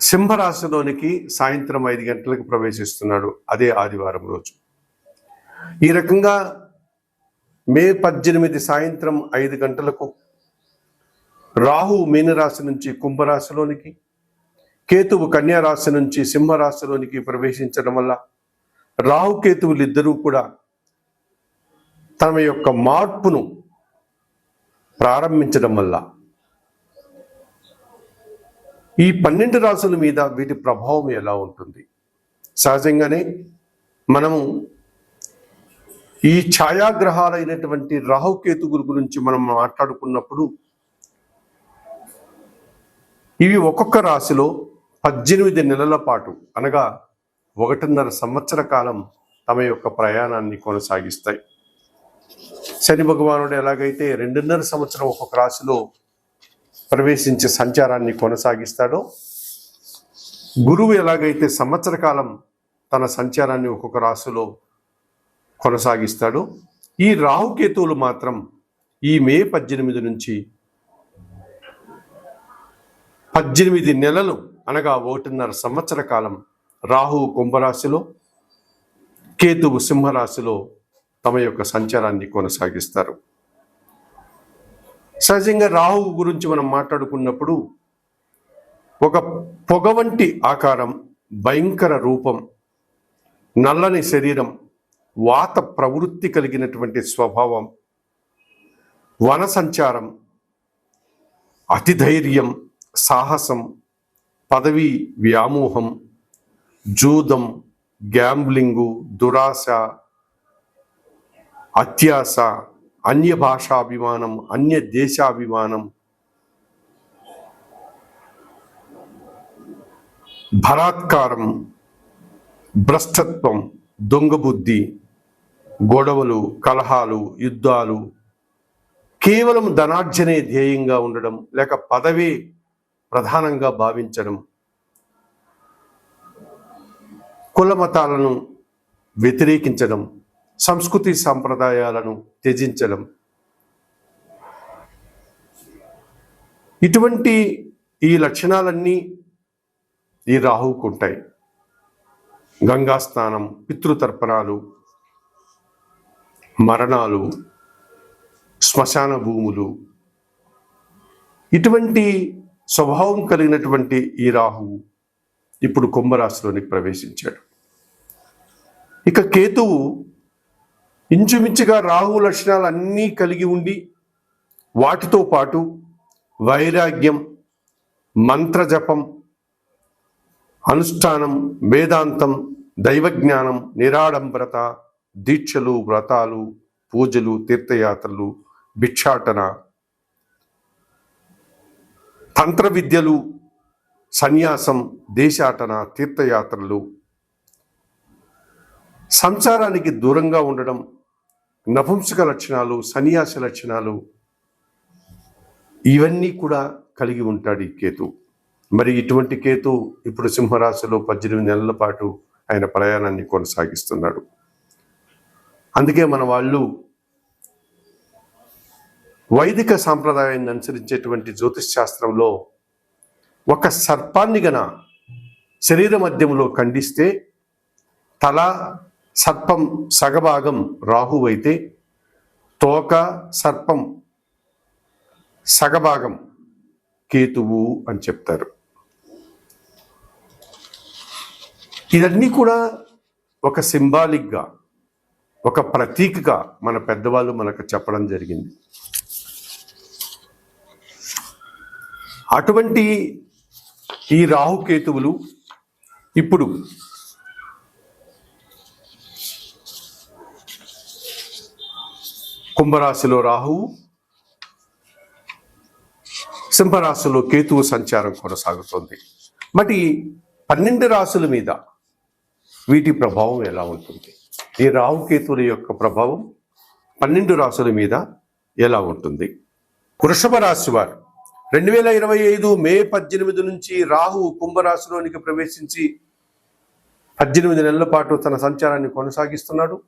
సింహరాశిలోనికి సాయంత్రం ఐదు గంటలకు ప్రవేశిస్తున్నాడు అదే ఆదివారం రోజు. ఈ రకంగా మే పద్దెనిమిది సాయంత్రం ఐదు గంటలకు రాహు మీనరాశి నుంచి కుంభరాశిలోనికి కేతువు కన్యారాశి నుంచి సింహరాశిలోనికి ప్రవేశించడం వల్ల రాహు కేతువులు ఇద్దరూ కూడా తమ యొక్క మార్పును ప్రారంభించడం వల్ల ఈ పన్నెండు రాసుల మీద వీటి ప్రభావం ఎలా ఉంటుంది? సహజంగానే మనము ఈ ఛాయాగ్రహాలైనటువంటి రాహుకేతుగురు గురించి మనం మాట్లాడుకున్నప్పుడు ఇవి ఒక్కొక్క రాశిలో పద్దెనిమిది నెలల పాటు అనగా ఒకటిన్నర సంవత్సర కాలం తమ యొక్క ప్రయాణాన్ని కొనసాగిస్తాయి. శని భగవానుడు ఎలాగైతే రెండున్నర సంవత్సరం ఒక్కొక్క రాశిలో ప్రవేశించే సంచారాన్ని కొనసాగిస్తాడో. గురువు ఎలాగైతే సంవత్సర కాలం తన సంచారాన్ని ఒక్కొక్క రాశిలో కొనసాగిస్తాడో. ఈ రాహుకేతువులు మాత్రం ఈ మే పద్దెనిమిది నుంచి పద్దెనిమిది నెలలు అనగా ఒకటిన్నర సంవత్సర కాలం రాహువు కుంభరాశిలో కేతువు సింహరాశిలో తమ యొక్క సంచారాన్ని కొనసాగిస్తారు. సహజంగా రాహువు గురించి మనం మాట్లాడుకున్నప్పుడు ఒక పొగ వంటి ఆకారం భయంకర రూపం నల్లని శరీరం వాత ప్రవృత్తి కలిగినటువంటి స్వభావం వన సంచారం అతిధైర్యం సాహసం పదవి వ్యామోహం జూదం గ్యాంబ్లింగు దురాశ అత్యాస అన్య భాషాభిమానం అన్య దేశాభిమానం బలాత్కారం భ్రష్టత్వం దొంగబుద్ధి గొడవలు కలహాలు యుద్ధాలు కేవలం ధనార్జనే ధ్యేయంగా ఉండడం లేక పదవే ప్రధానంగా భావించడం. కుల మతాలను వ్యతిరేకించడం. సంస్కృతి సాంప్రదాయాలను త్యజించడం. ఇటువంటి ఈ లక్షణాలన్నీ ఈ రాహువుకు ఉంటాయి. గంగా స్నానం పితృతర్పణాలు మరణాలు శ్మశాన భూములు. ఇటువంటి స్వభావం కలిగినటువంటి ఈ రాహువు ఇప్పుడు కుంభరాశిలోనికి ప్రవేశించాడు. ఇక కేతువు ఇంచుమించుగా రాహు లక్షణాలు అన్నీ కలిగి ఉండి వాటితో పాటు వైరాగ్యం మంత్రజపం అనుష్ఠానం వేదాంతం దైవజ్ఞానం నిరాడంబరత దీక్షలు వ్రతాలు పూజలు తీర్థయాత్రలు భిక్షాటన తంత్ర విద్యలు సన్యాసం దేశాటన తీర్థయాత్రలు. సంసారానికి దూరంగా ఉండడం నపుంసక లక్షణాలు సన్యాస లక్షణాలు ఇవన్నీ కూడా కలిగి ఉంటాడు ఈ కేతు. మరి ఇటువంటి కేతు ఇప్పుడు సింహరాశిలో పద్దెనిమిది నెలల పాటు ఆయన ప్రయాణాన్ని కొనసాగిస్తున్నాడు. అందుకే మన వాళ్ళు వైదిక సాంప్రదాయాన్ని అనుసరించేటువంటి జ్యోతిష్ శాస్త్రంలో ఒక సర్పాన్ని గన శరీర మధ్యంలో ఖండిస్తే తల సర్పం సగభాగం రాహు అయితే తోక సర్పం సగభాగం కేతువు అని చెప్తారు. ఇదన్నీ కూడా ఒక సింబాలిక్గా ఒక ప్రతీకగా మన పెద్దవాళ్ళు మనకు చెప్పడం జరిగింది. అటువంటి ఈ రాహుకేతువులు ఇప్పుడు కుంభరాశిలో రాహువు సింహరాశిలో కేతువు సంచారం కొనసాగుతుంది. మరి పన్నెండు రాశుల మీద వీటి ప్రభావం ఎలా ఉంటుంది? ఈ రాహుకేతువుల యొక్క ప్రభావం పన్నెండు రాశుల మీద ఎలా ఉంటుంది? వృషభ రాశి వారు రెండు వేల ఇరవై ఐదు మే పద్దెనిమిది నుంచి రాహు కుంభరాశిలోనికి ప్రవేశించి పద్దెనిమిది నెలల పాటు తన సంచారాన్ని కొనసాగిస్తున్నాడు.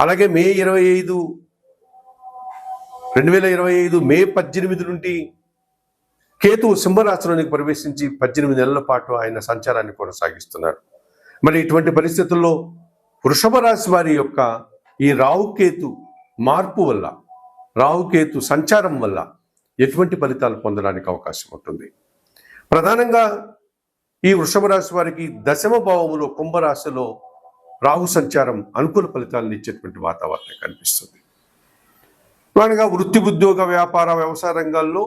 అలాగే మే ఇరవై ఐదు రెండు వేల ఇరవై ఐదు మే పద్దెనిమిది నుండి కేతువు సింహరాశిలోనికి ప్రవేశించి పద్దెనిమిది నెలల పాటు ఆయన సంచారాన్ని కొనసాగిస్తున్నారు. మరి ఇటువంటి పరిస్థితుల్లో వృషభ రాశి వారి యొక్క ఈ రావుకేతు మార్పు వల్ల రావుకేతు సంచారం వల్ల ఎటువంటి ఫలితాలు పొందడానికి అవకాశం ఉంటుంది. ప్రధానంగా ఈ వృషభ రాశి వారికి దశమ భావములో కుంభరాశిలో రాహు సంచారం అనుకూల ఫలితాలను ఇచ్చేటువంటి వాతావరణం కనిపిస్తుంది. అనగా వృత్తి ఉద్యోగ వ్యాపార వ్యవసాయ రంగాల్లో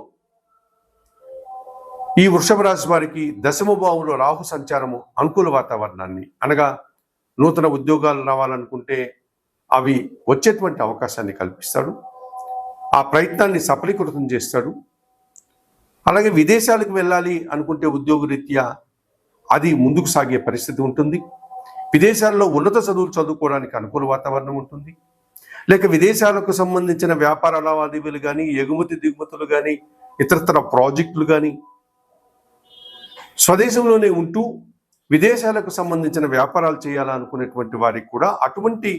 ఈ వృషభ రాశి వారికి దశమ భావంలో రాహు సంచారము అనుకూల వాతావరణాన్ని అనగా నూతన ఉద్యోగాలు రావాలనుకుంటే అవి వచ్చేటువంటి అవకాశాన్ని కల్పిస్తాడు. ఆ ప్రయత్నాన్ని సఫలీకృతం చేస్తాడు. అలాగే విదేశాలకు వెళ్ళాలి అనుకుంటే ఉద్యోగరీత్యా అది ముందుకు సాగే పరిస్థితి ఉంటుంది. విదేశాల్లో ఉన్నత చదువులు చదువుకోవడానికి అనుకూల వాతావరణం ఉంటుంది. లేక విదేశాలకు సంబంధించిన వ్యాపార లావాదేవీలు కానీ ఎగుమతి దిగుమతులు కానీ ఇతరతర ప్రాజెక్టులు కానీ స్వదేశంలోనే ఉంటూ విదేశాలకు సంబంధించిన వ్యాపారాలు చేయాలనుకునేటువంటి వారికి కూడా అటువంటి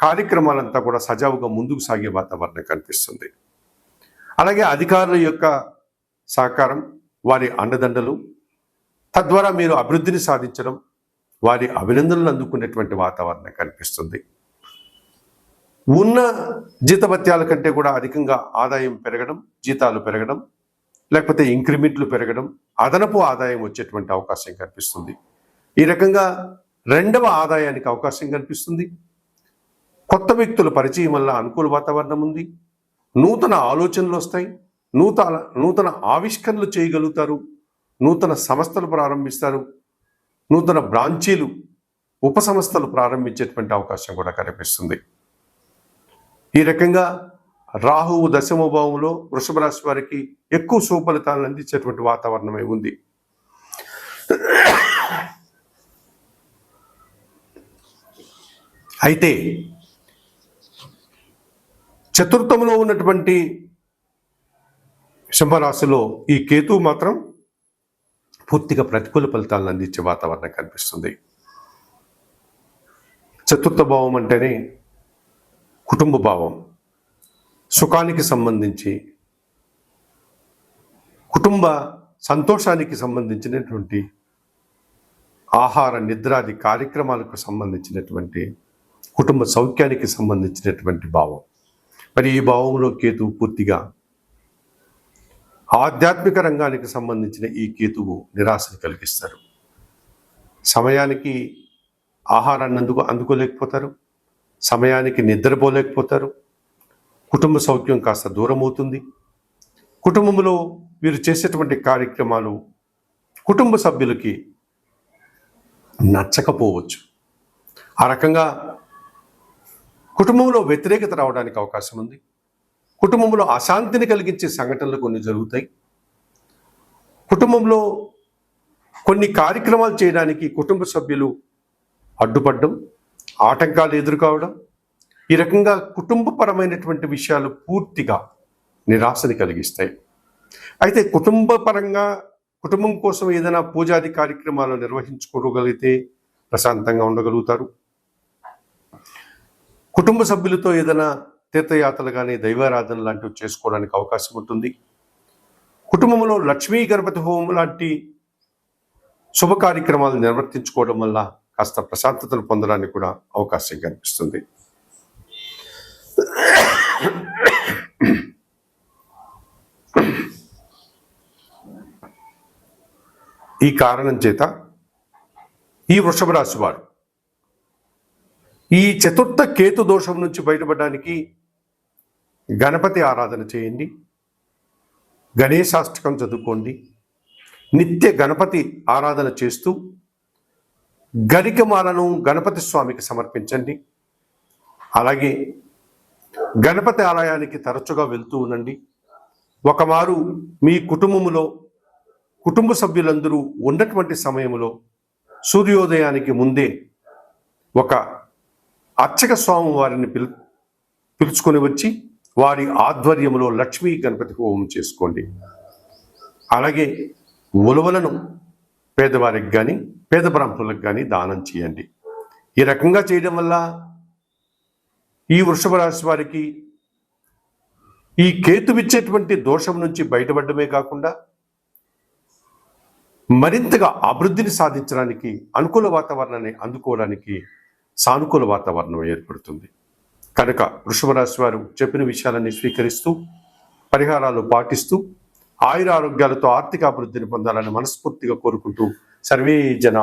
కార్యక్రమాలంతా కూడా సజావుగా ముందుకు సాగే వాతావరణం కనిపిస్తుంది. అలాగే అధికారుల యొక్క సహకారం వారి అండదండలు తద్వారా మీరు అభివృద్ధిని సాధించడం వారి అభినందనలు అందుకునేటువంటి వాతావరణం కనిపిస్తుంది. ఉన్న జీతభత్యాల కంటే కూడా అధికంగా ఆదాయం పెరగడం జీతాలు పెరగడం లేకపోతే ఇంక్రిమెంట్లు పెరగడం అదనపు ఆదాయం వచ్చేటువంటి అవకాశం కనిపిస్తుంది. ఈ రకంగా రెండవ ఆదాయానికి అవకాశం కనిపిస్తుంది. కొత్త వ్యక్తుల పరిచయం వల్ల అనుకూల వాతావరణం ఉంది. నూతన ఆలోచనలు వస్తాయి. నూతన నూతన ఆవిష్కరణలు చేయగలుగుతారు. నూతన సంస్థలు ప్రారంభిస్తారు. నూతన బ్రాంచీలు ఉప సంస్థలు ప్రారంభించేటువంటి అవకాశం కూడా కనిపిస్తుంది. ఈ రకంగా రాహువు దశమ భావంలో వృషభ రాశి వారికి ఎక్కువ సుఫలితాలను అందించేటువంటి వాతావరణమే ఉంది. అయితే చతుర్థంలో ఉన్నటువంటి సింహరాశిలో ఈ కేతు మాత్రం పూర్తిగా ప్రతికూల ఫలితాలను అందించే వాతావరణం కనిపిస్తుంది. చతుర్థ భావం అంటేనే కుటుంబ భావం సుఖానికి సంబంధించి కుటుంబ సంతోషానికి సంబంధించినటువంటి ఆహార నిద్రాది కార్యక్రమాలకు సంబంధించినటువంటి కుటుంబ సౌఖ్యానికి సంబంధించినటువంటి భావం. మరి ఈ భావంలో కేతువు పూర్తిగా ఆధ్యాత్మిక రంగానికి సంబంధించిన ఈ కేతువు నిరాశను కలిగిస్తారు. సమయానికి ఆహారాన్ని అందుకు అందుకోలేకపోతారు. సమయానికి నిద్రపోలేకపోతారు. కుటుంబ సౌఖ్యం కాస్త దూరం అవుతుంది కుటుంబంలో వీరు చేసేటువంటి కార్యక్రమాలు కుటుంబ సభ్యులకి నచ్చకపోవచ్చు. ఆ రకంగా కుటుంబంలో వ్యతిరేకత రావడానికి అవకాశం ఉంది. కుటుంబంలో అశాంతిని కలిగించే సంఘటనలు కొన్ని జరుగుతాయి. కుటుంబంలో కొన్ని కార్యక్రమాలు చేయడానికి కుటుంబ సభ్యులు అడ్డుపడడం ఆటంకాలు ఎదుర్కోవడం ఈ రకంగా కుటుంబపరమైనటువంటి విషయాలు పూర్తిగా నిరాశని కలిగిస్తాయి. అయితే కుటుంబపరంగా కుటుంబం కోసం ఏదైనా పూజాది కార్యక్రమాలు నిర్వహించుకోగలిగితే ప్రశాంతంగా ఉండగలుగుతారు. కుటుంబ సభ్యులతో ఏదైనా తీర్థయాత్రలు కానీ దైవారాధన లాంటివి చేసుకోవడానికి అవకాశం ఉంటుంది. కుటుంబంలో లక్ష్మీ గణపతి హోమం లాంటి శుభ కార్యక్రమాలు నిర్వర్తించుకోవడం వల్ల కాస్త ప్రశాంతతను పొందడానికి కూడా అవకాశం కనిపిస్తుంది. ఈ కారణం చేత ఈ వృషభ రాశి వారు ఈ చతుర్థ కేతు దోషం నుంచి బయటపడడానికి గణపతి ఆరాధన చేయండి. గణేశాష్టకం చదువుకోండి. నిత్య గణపతి ఆరాధన చేస్తూ గరికమాలను గణపతి స్వామికి సమర్పించండి. అలాగే గణపతి ఆలయానికి తరచుగా వెళ్తూ ఉండండి. ఒకమారు మీ కుటుంబములో కుటుంబ సభ్యులందరూ ఉన్నటువంటి సమయంలో సూర్యోదయానికి ముందే ఒక అర్చక స్వామి వారిని పిలు పిలుచుకొని వచ్చి వారి ఆధ్వర్యంలో లక్ష్మీ గణపతి హోమం చేసుకోండి. అలాగే ఉలవలను పేదవారికి కానీ పేద బ్రాహ్మణులకు కానీ దానం చేయండి. ఈ రకంగా చేయడం వల్ల ఈ వృషభ రాశి వారికి ఈ కేతువిచ్చేటువంటి దోషం నుంచి బయటపడమే కాకుండా మరింతగా అభివృద్ధిని సాధించడానికి అనుకూల వాతావరణాన్ని అందుకోవడానికి సానుకూల వాతావరణం ఏర్పడుతుంది. కనుక వృషభ రాశి వారు చెప్పిన విషయాలన్నీ స్వీకరిస్తూ పరిహారాలు పాటిస్తూ ఆయుర ఆరోగ్యాలతో ఆర్థిక అభివృద్ధిని పొందాలని మనస్ఫూర్తిగా కోరుకుంటూ సర్వే జన